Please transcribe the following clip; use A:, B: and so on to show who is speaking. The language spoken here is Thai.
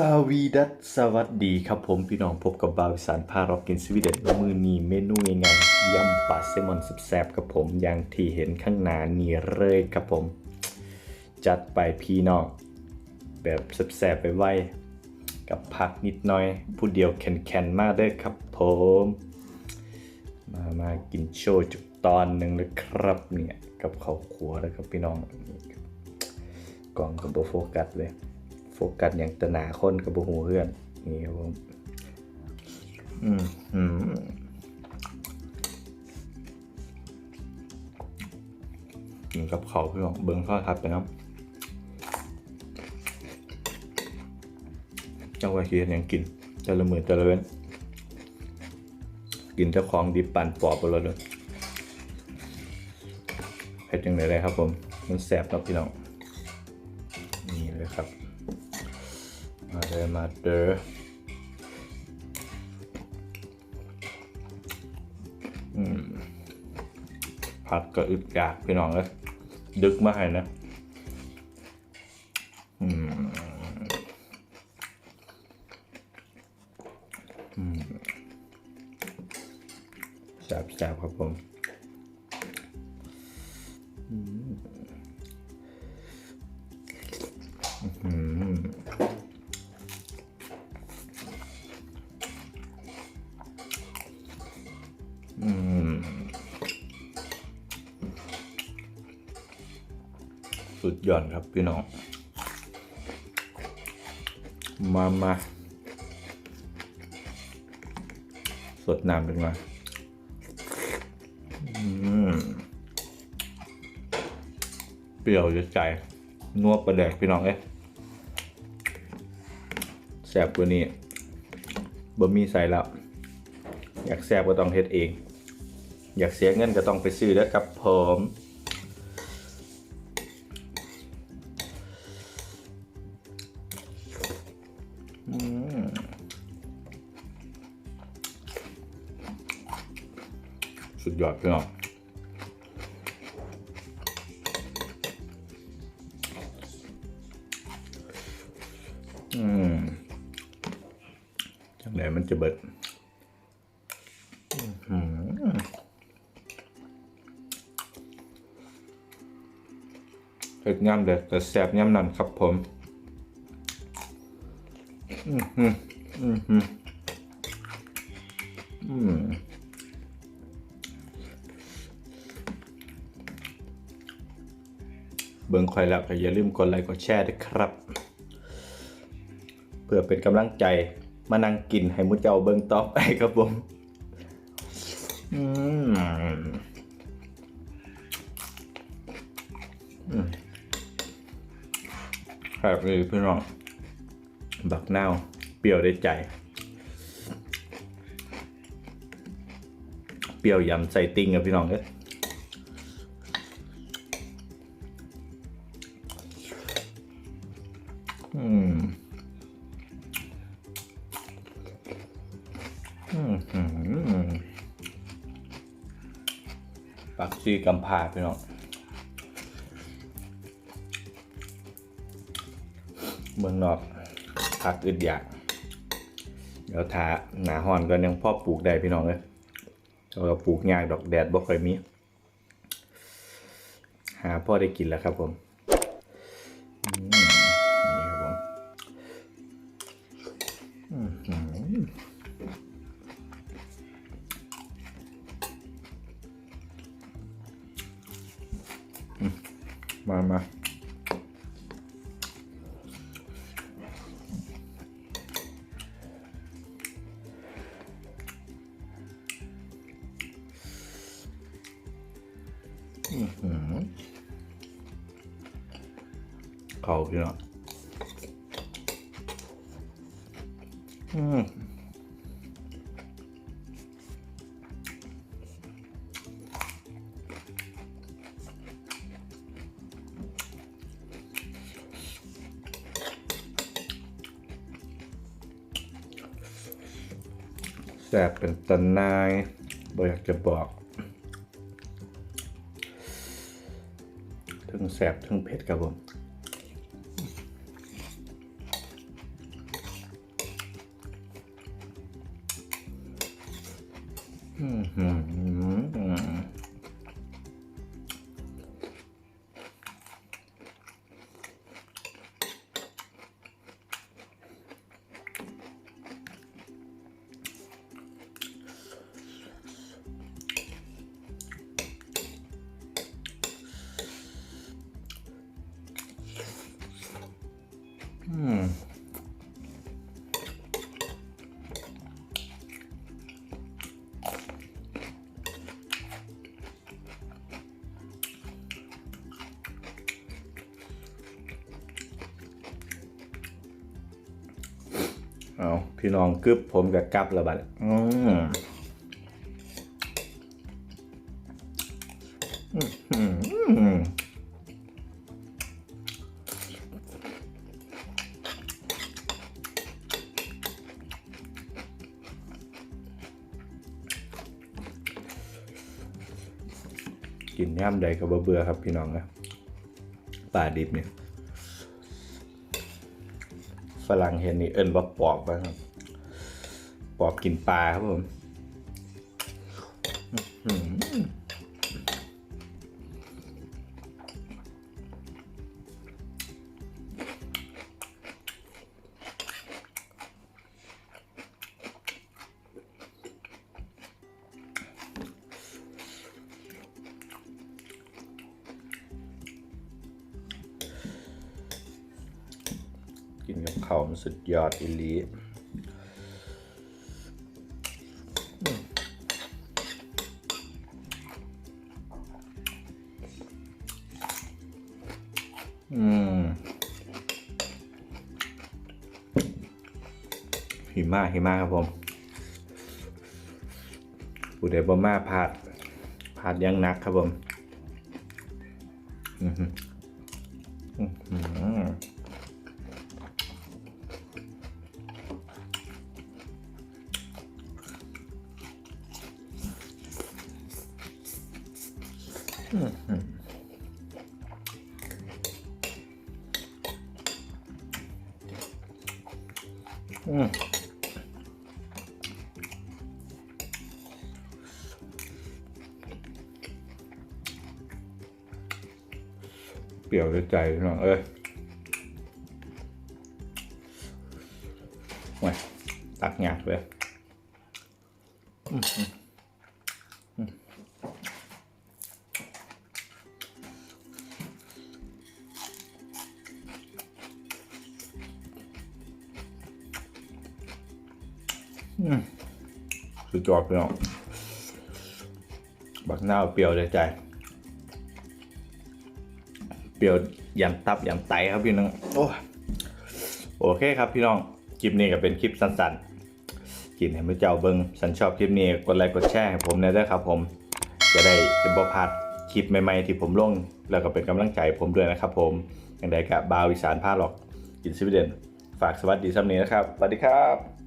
A: สวีดัสสวัสดีครับผมพี่น้องพบกับบาวอีสานพาเรากินสวีเดนมือนีเมนูง่ายๆยำปลาแซลมอนแซ่บๆกับผมอย่างที่เห็นข้างหน้านี่เลยครับผม จัดไปพี่น้องแบบแซ่บๆไปไว้กับผักนิดหน่อย ผู้เดียวแข็งๆมากเด้อครับผม มามากินโชว์จุกตอนหนึ่งเลยครับเนี่ยกับข้าวขัวแล้วครับพี่น้องกล่องกับโบโฟกัสเลย ฟกัสอย่างตหนาคนกับโบหูเพื่อนนี่ครับผมอืมอืมกินกับเขาพี่น้องเบิ้งทอดทัดไปน้ำเจ้าว่าคิดยังกินแต่ละมือแต่ละเว้นกินเจ้าของดิบปั่นปอบไปเลยเด้อเผ็ดยังไงได้ครับผม มันแสบนะพี่น้อง นี่เลยครับ มาเลยมาเด้ออืมผัดก็อึดอยากพี่น้องเลยดึกมาให้นะอืมแซ่บแซ่บครับผม สุดยอดครับพี่น้อง มามาสดน้ำเป็นไงเปรี้ยวจะใจนวบประแดกพี่น้องเอ้ยแซ่บกว่านี้บะมีใส่แล้ว อยากแซ่บก็ต้องเฮ็ดเอง อยากเสียเงินก็ต้องไปซื้อแล้วครับผม สุดยอดพี่น้องอืมจังไหนมันจะเบิดอื้อหือเผ็ดย่ำเด็ดแต่แสบย่ำนั่นครับผม อือหืออือหื เบิ่งคอยแล้วก็อย่าลืมกดไลค์กดแชร์ด้วยครับ เพื่อเป็นกำลังใจมานั่งกินให้มุเจ้าเบิ่งต่อไปครับผมอืมครับเลยพี่น้อง บักนาว เปรี้ยวได้ใจ เปรี้ยวยำใส่ติงกับพี่น้องเอ้ย อืม อืมปักซีกำพาพี่น้องเมืองนอกผักอึดอยาก เดี๋ยวทาหนาห่อนก็ยังพ่อปลูกได้พี่น้องเลยเราปลูกยากดอกแดดบ่ค่อยมี หาพ่อได้กินแล้วครับผม มามาอื้อหือเขาพี่เนาะอืม แสบเป็นตันนายบ่อยากจะบอกทั้งแสบทั้งเผ็ดครับผมอืม เอาพี่น้องกึบผมกับกับระบาดอืม กินย่ำใดก็บเบื่อครับพี่น้องนะป่าดิบเนี่ยฝรั่งเห็นนี่เอิญว่าปอบนะครับ ปอบกินปลาครับผม กินกับข้าวมันสุดยอดอีลีอืมหิมะหิมะครับผมผู้ใดบ่มาพลาดพลาดยังนักครับผม อือหืออื้ อหืออืมเปรี้ยวด้วยใจพี่น้องเอ้ยโอ้ยตักงากเลยอืมอืมอืม สุดยอดพี่น้องบักหน้าวเปรี้ยวด้วยใจ เปรี้ยวยันตับยันไตครับพี่น้องโอ้โอเคครับพี่น้อง คลิปนี้ก็เป็นคลิปสั้นๆกินให้มือเจ้าเบิงฉันชอบคลิปนี้กดไลค์กดแชร์ให้ผมนะด้วยครับผม จะได้จะบ่พลาดคลิปใหม่ๆที่ผมลง แล้วก็เป็นกำลังใจให้ผมด้วยนะครับผมอย่างใดกับบาวอีสานพาหรอกกินสวีเดนฝากสวัสดีซ้ำนี้นะครับสวัสดีครับ